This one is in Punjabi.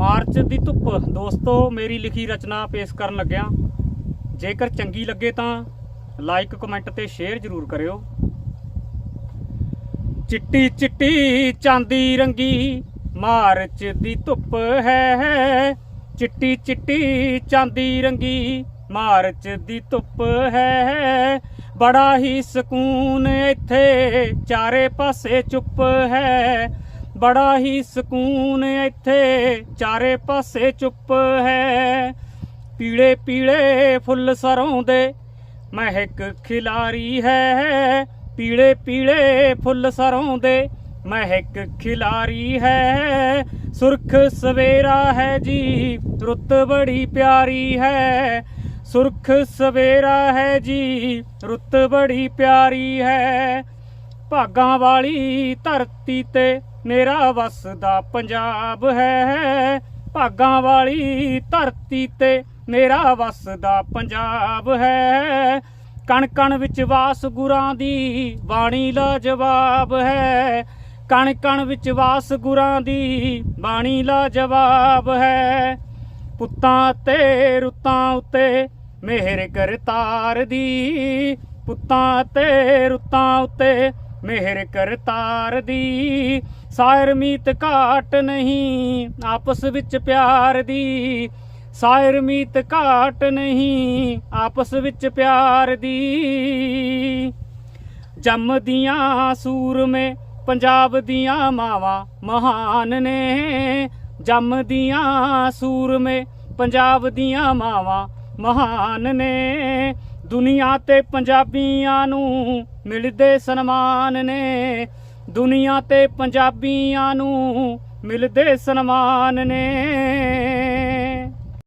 ਮਾਰਚ ਦੀ ਧੁੱਪ। ਦੋਸਤੋ, ਮੇਰੀ ਲਿਖੀ ਰਚਨਾ ਪੇਸ਼ ਕਰਨ ਲੱਗਿਆ। ਜੇਕਰ ਚੰਗੀ ਲੱਗੇ ਤਾਂ ਲਾਈਕ ਕਮੈਂਟ ਤੇ ਸ਼ੇਅਰ ਜ਼ਰੂਰ ਕਰਿਓ। ਚਿੱਟੀ ਚਿੱਟੀ ਚਾਂਦੀ ਰੰਗੀ ਮਾਰਚ ਦੀ ਧੁੱਪ ਹੈ। ਚਿੱਟੀ ਚਿੱਟੀ ਚਾਂਦੀ ਰੰਗੀ ਮਾਰਚ ਦੀ ਧੁੱਪ ਹੈ। ਬੜਾ ਹੀ ਸਕੂਨ ਇੱਥੇ, ਚਾਰੇ ਪਾਸੇ ਚੁੱਪ ਹੈ। ਬੜਾ ਹੀ ਸਕੂਨ ਇੱਥੇ, ਚਾਰੇ ਪਾਸੇ ਚੁੱਪ ਹੈ। ਪੀਲੇ ਪੀਲੇ ਫੁੱਲ ਸਰੋਂ ਦੇ ਮਹਿਕ ਖਿਲਾਰੀ ਹੈ। ਪੀਲੇ ਪੀਲੇ ਫੁੱਲ ਸਰੋਂ ਦੇ ਮਹਿਕ ਖਿਲਾਰੀ ਹੈ। ਸੁਰਖ ਸਵੇਰਾ ਹੈ ਜੀ, ਰੁੱਤ ਬੜੀ ਪਿਆਰੀ ਹੈ। ਸੁਰਖ ਸਵੇਰਾ ਹੈ ਜੀ, ਰੁੱਤ ਬੜੀ ਪਿਆਰੀ ਹੈ। ਭਾਗਾਂ ਵਾਲੀ ਧਰਤੀ ਤੇ ਮੇਰਾ ਵਸਦਾ ਪੰਜਾਬ ਹੈ। ਭਾਗਾਂ ਵਾਲੀ ਧਰਤੀ ਤੇ ਮੇਰਾ ਵਸਦਾ ਪੰਜਾਬ ਹੈ। ਕਣ ਕਣ ਵਿੱਚ ਵਾਸ ਗੁਰਾਂ ਦੀ ਬਾਣੀ ਲਾਜਵਾਬ ਹੈ। ਕਣ ਕਣ ਵਿੱਚ ਵਾਸ ਗੁਰਾਂ ਦੀ ਬਾਣੀ ਲਾਜਵਾਬ ਹੈ। ਪੁੱਤਾਂ ਤੇ ਰੁੱਤਾਂ ਉੱਤੇ ਮਿਹਰ ਕਰਤਾਰ ਦੀ। ਪੁੱਤਾਂ ਤੇ ਰੁੱਤਾਂ ਉੱਤੇ ਮਿਹਰ ਕਰਤਾਰ ਦੀ। ਸਾਇਰ ਮੀਤ ਘਾਟ ਨਹੀਂ, ਆਪਸ ਵਿੱਚ ਪਿਆਰ ਦੀ। ਸਾਇਰ ਮੀਤ ਘਾਟ ਨਹੀਂ, ਆਪਸ ਵਿੱਚ ਪਿਆਰ ਦੀ। ਜੰਮਦੀਆਂ ਸੂਰਮੇ, ਪੰਜਾਬ ਦੀਆਂ ਮਾਵਾਂ ਮਹਾਨ ਨੇ। ਜੰਮਦੀਆਂ ਸੂਰਮੇ, ਪੰਜਾਬ ਦੀਆਂ ਮਾਵਾਂ ਮਹਾਨ ਨੇ। ਦੁਨੀਆ ਤੇ ਪੰਜਾਬੀਆਂ ਨੂੰ ਮਿਲਦੇ ਸਨਮਾਨ ਨੇ। ਦੁਨੀਆ ਤੇ ਪੰਜਾਬੀਆਂ ਨੂੰ ਮਿਲਦੇ ਸਨਮਾਨ ਨੇ।